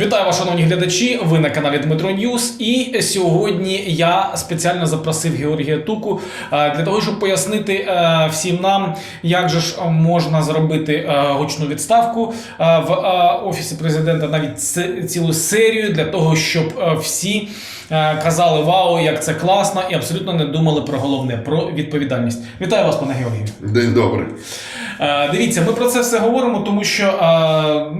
Вітаю вас, шановні глядачі. Ви на каналі Дмитро Ньюс. І сьогодні я спеціально запросив Георгія Туку е, для того, щоб пояснити е, всім нам, як же ж можна зробити е, гучну відставку в офісі президента, навіть цілу серію для того, щоб всі казали вау, як це класно, і абсолютно не думали про головне про відповідальність. Вітаю вас, пане Георгію. День добрий. Дивіться, ми про це все говоримо, тому що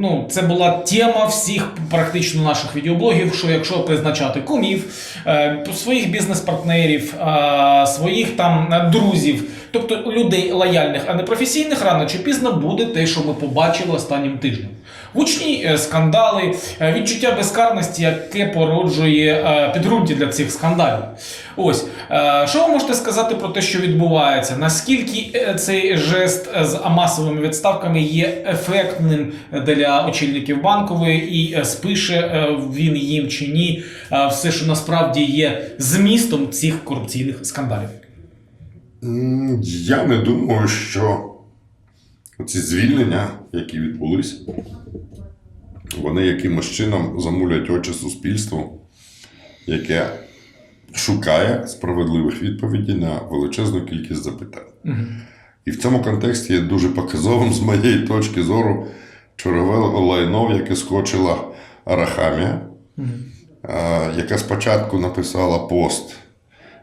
ну, це була тема всіх практично наших відеоблогів, що якщо призначати кумів, е, своїх бізнес-партнерів, е, своїх там е, друзів, тобто людей лояльних, а не професійних, рано чи пізно буде те, що ми побачили останнім тижнем. Гучні скандали, відчуття безкарності, яке породжує підґрунті для цих скандалів. Ось що ви можете сказати про те, що відбувається? Наскільки цей жест з масовими відставками є ефектним для очільників банкової, і спише е, він їм чи ні, е, все, що насправді є змістом цих корупційних скандалів? Я не думаю, що ці звільнення, які відбулись, вони якимось чином замулять очі суспільству, яке шукає справедливих відповідей на величезну кількість запитань. І в цьому контексті є дуже показовим, з моєї точки зору, чергове лайно, яке скочила Арахамія, е, яка спочатку написала пост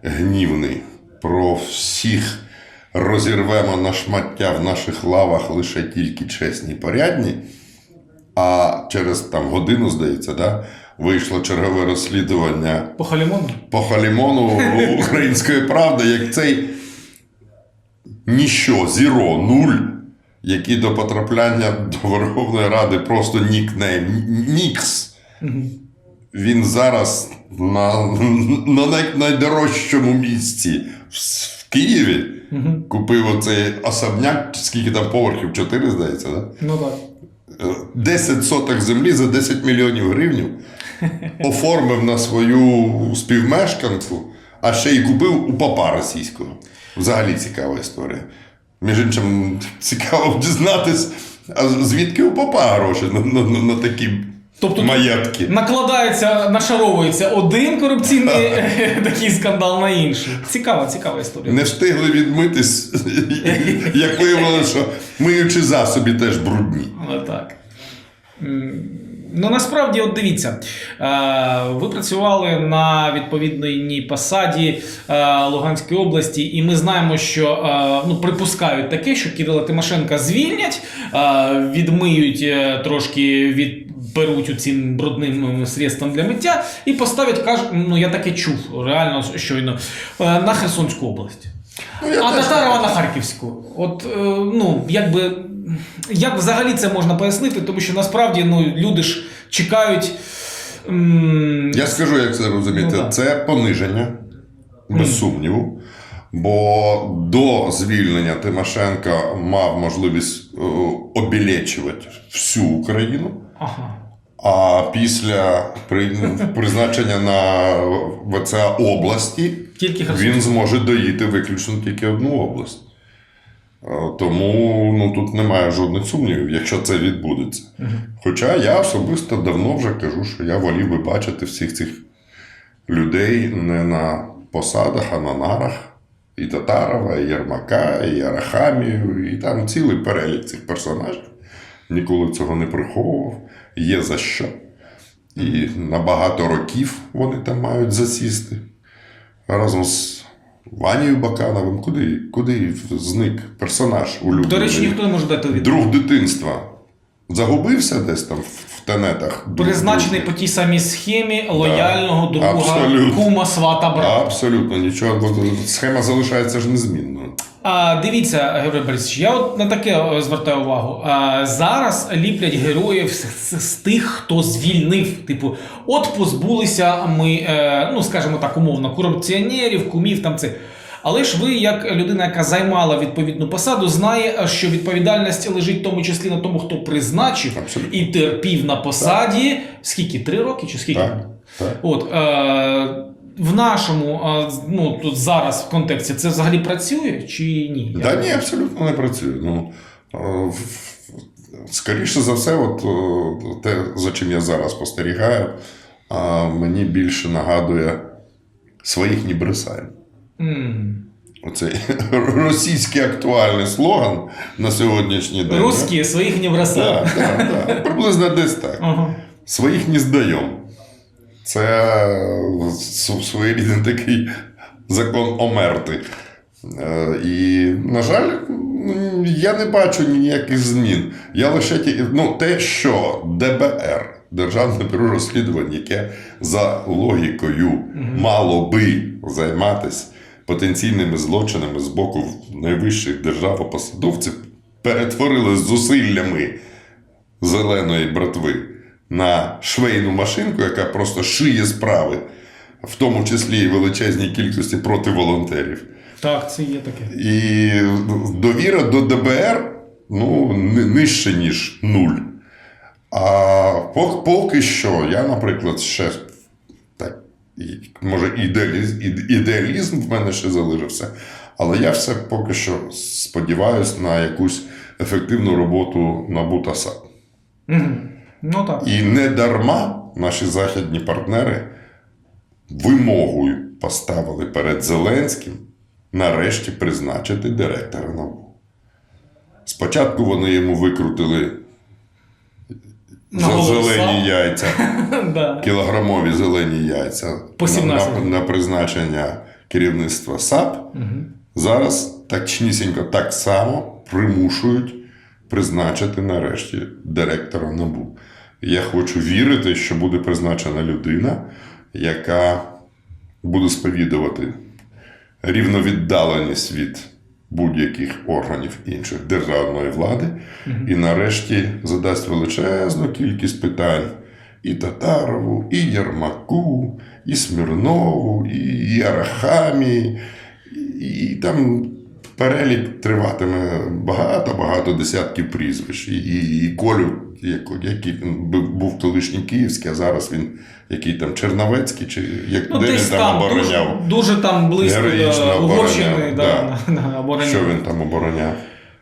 гнівний про всіх розірвемо на шмаття в наших лавах лише тільки чесні порядні. А через там годину, здається, да, вийшло чергове розслідування По халімону? по Халімону української правди, як цей ніщо, зіро, нуль, який до потрапляння до Верховної Ради просто нікнейм, Нікс. Він зараз на, на най, найдорожчому місці в, в Києві купив оцей особняк, скільки там поверхів, 4, здається, да? Ну так. Е, 10 соток землі за 10 мільйонів гривень оформив на свою співмешканку, а ще й купив у папа російського. Взагалі цікава історія. Між іншим, цікаво дізнатись, а звідки у папа гроші на, на, на, на такі Тобто тут маєтки. Накладається, нашаровується один корупційний такий скандал на інший. Цікава, цікава історія. Не встигли відмитись, як виявилося, що миючі засоби теж брудні. Але так. Ну, насправді, от дивіться, е, ви працювали на відповідній посаді е, Луганської області, і ми знаємо, що е, ну, припускають таке, що Кирила Тимошенка звільнять, відмиють трошки від. Беруть цим брудним средством для миття і поставлять, кажуть, ну я таке чув реально щойно, на Херсонську область. Ну, А Татарова на Харківську. От е, ну якби як взагалі це можна пояснити, тому що насправді ну люди ж чекають. м, Я скажу, як це розуміти. Ну, це пониження, без сумніву. Бо до звільнення Тимошенка мав можливість е, обілечувати всю Україну. Ага. А після призначення на ВЦА області Тільки він зможе доїти виключно тільки одну область. Тому ну, тут немає жодних сумнівів, якщо це відбудеться. Хоча я особисто давно вже кажу, що я волів би бачити всіх цих людей не на посадах, а на нарах. І Татарова, і Єрмака, і Арахамію, і там цілий перелік цих персонажів. Ніколи цього не приховував. Є за що. І на багато років вони там мають засісти. Разом з Ванією Бакановим. Куди, куди зник персонаж улюблений? До речі, ніхто не може дати відповідь. Друг дитинства. Загубився десь там в тенетах. Призначений по тій самій схемі лояльного друга Абсолютно. кума свата брата. Абсолютно нічого. бо Схема залишається ж незмінною. А, дивіться, Георгій Борисович, я от на таке звертаю увагу. А, зараз ліплять героїв з, з, з тих, хто звільнив. Типу, от позбулися ми, е, ну скажімо так, умовно, корупціонерів, кумів там це. Але ж ви, як людина, яка займала відповідну посаду, знає, що відповідальність лежить в тому числі на тому, хто призначив Абсолютно. і терпів на посаді. Скільки? Три роки чи скільки? Так, так. От, е, в нашому, ну тут зараз в контексті, це взагалі працює чи ні? Да ні, абсолютно не працює. Ну, скоріше за все, от е, те, за чим я зараз спостерігаю, мені більше нагадує своїх не бросаємо. М. Оцей російський актуальний слоган на сьогоднішній день. Русські своїх не бросають. Так, так, так. Приблизно десь так. Ага. Своїх не здаємо. Це своєрідний такий закон омерти. Е, І, на жаль, я не бачу ніяких змін. Я лише ті, ну, те, що ДБР, Державне бюро розслідувань, яке за логікою мало би займатися потенційними злочинами з боку найвищих державопосадовців, перетворили зусиллями зеленої братви на швейну машинку, яка просто шиє справи, в тому числі і величезній кількості проти волонтерів. Так, це є таке. І довіра до ДБР ну, нижче, ніж нуль. А поки що, я, наприклад, ще так, може, ідеалізм, ідеалізм в мене ще залишився. Але я все поки що сподіваюся на якусь ефективну роботу НАБУ та САП. Ну так. І не дарма наші західні партнери вимогою поставили перед Зеленським нарешті призначити директора НАБУ. Спочатку вони йому викрутили за зелені яйця, кілограмові зелені яйця на, на, на призначення керівництва САП. Мгм. Зараз точнісінько так само примушують призначити нарешті директора НАБУ. Я хочу вірити, що буде призначена людина, яка буде сповідувати рівновіддаленість від будь-яких органів інших державної влади, і нарешті задасть величезну кількість питань і Татарову, і Єрмаку, і Смірнову, і Арахамі, і, і там перелік триватиме багато-багато десятків прізвищ. І, і, і Колю, який він був- колишній київський, а зараз він який там Черновецький, чи як Ну, де він там, там, дуже, обороняв. дуже там близько до Угорщини обороняв, да, да. да, обороняв. Що він там обороняв?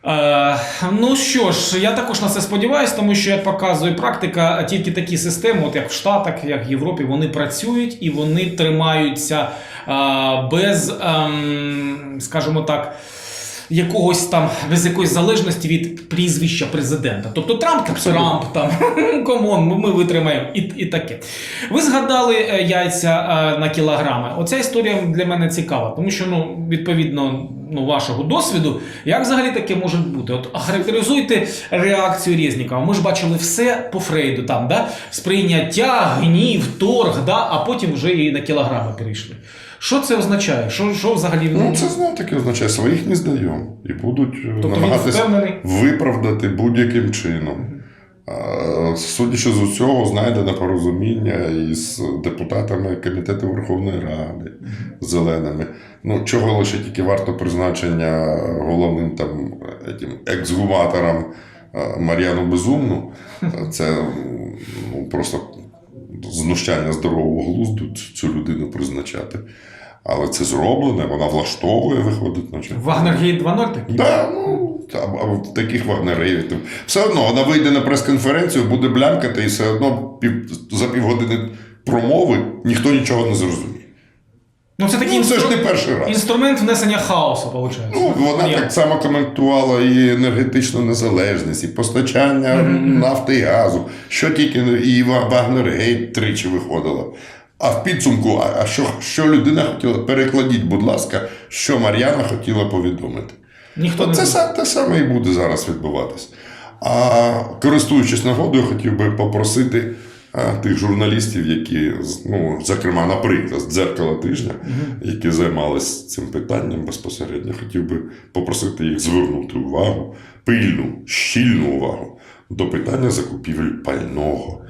Е, ну що ж, я також на це сподіваюся, тому що як показує практика, тільки такі системи, от як в Штатах, як в Європі, вони працюють і вони тримаються е, без, ем, скажімо так. Якогось там без якоїсь залежності від прізвища президента. Тобто Трамп Трамп там комон, ми витримаємо і, і таке. Ви згадали е, яйця е, на кілограми. Оця історія для мене цікава, тому що ну відповідно ну, вашого досвіду, як взагалі таке може бути? От характеризуйте реакцію Резнікова. Ми ж бачили все по Фрейду, там да сприйняття, гнів, торг, да, а потім вже і на кілограми перейшли. Що це означає? Що, що взагалі Ну, це знов таки означає, своїх не здаємо. І будуть тобто намагатися виправдати будь-яким чином. Судячи з усього, знайдено порозуміння із депутатами Комітету Верховної Ради зеленими. Ну, чого лише тільки варто призначення головним там ексгуматором Мар'яну Безумну. Це ну, просто знущання здорового глузду цю людину призначати. Але це зроблено, вона влаштовує, виходить, наче. Вагнергейт 2.0 такий? Да, ну, там, а в таких вагнерів. Все одно вона вийде на прес-конференцію, буде блямкати, і все одно пів, за півгодини промови ніхто нічого не зрозуміє. Ну це такий Ну, це ж не перший раз. інструмент внесення хаосу, виходить. Ну, вона Я- так само коментувала і енергетичну незалежність, і постачання нафти і газу, що тільки і Ва- Вагнергейт тричі виходила. А в підсумку, а, що, що людина хотіла? Перекладіть, будь ласка, що Мар'яна хотіла повідомити. Ніхто не Це те саме і буде зараз відбуватись. А користуючись нагодою, хотів би попросити а, тих журналістів, які, ну, зокрема, наприклад, з дзеркала тижня, які займалися цим питанням безпосередньо, хотів би попросити їх звернути увагу, пильну, щільну увагу до питання закупівель пального.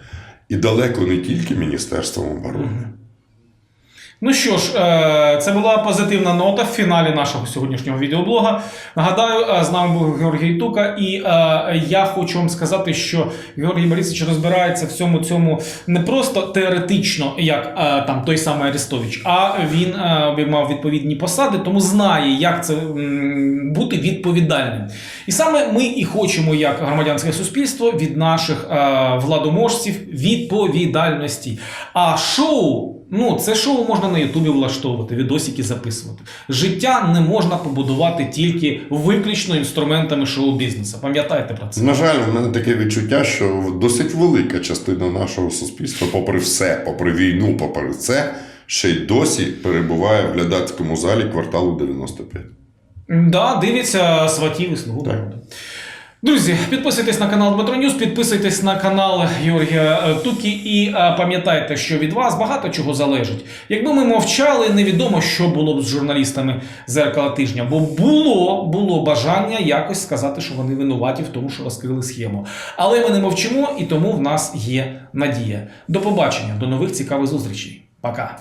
І далеко не тільки Міністерством оборони. Ну що ж, е, це була позитивна нота в фіналі нашого сьогоднішнього відеоблога. Нагадаю, е, з нами був Георгій Тука, і е, я хочу вам сказати, що Георгій Борисович розбирається в цьому цьому не просто теоретично, як там той самий Арестович, а він обіймав відповідні посади, тому знає, як це бути відповідальним. І саме ми і хочемо, як громадянське суспільство, від наших владоможців відповідальності. А шоу. Ну, це шоу можна на Ютубі влаштовувати, відосики записувати. Життя не можна побудувати тільки виключно інструментами шоу-бізнесу. Пам'ятайте про це. На жаль, у мене таке відчуття, що досить велика частина нашого суспільства, попри все, попри війну, попри це, ще й досі перебуває в глядацькому залі кварталу 95. Да, дивіться сватів і слугу. Друзі, підписуйтесь на канал Дмитро Ньюс, підписуйтесь на канал Георгія е, Тукі і е, пам'ятайте, що від вас багато чого залежить. Якби ми мовчали, невідомо, що було б з журналістами зеркала тижня, бо було, було бажання якось сказати, що вони винуваті в тому, що розкрили схему. Але ми не мовчимо, і тому в нас є надія. До побачення, до нових цікавих зустрічей. Пока.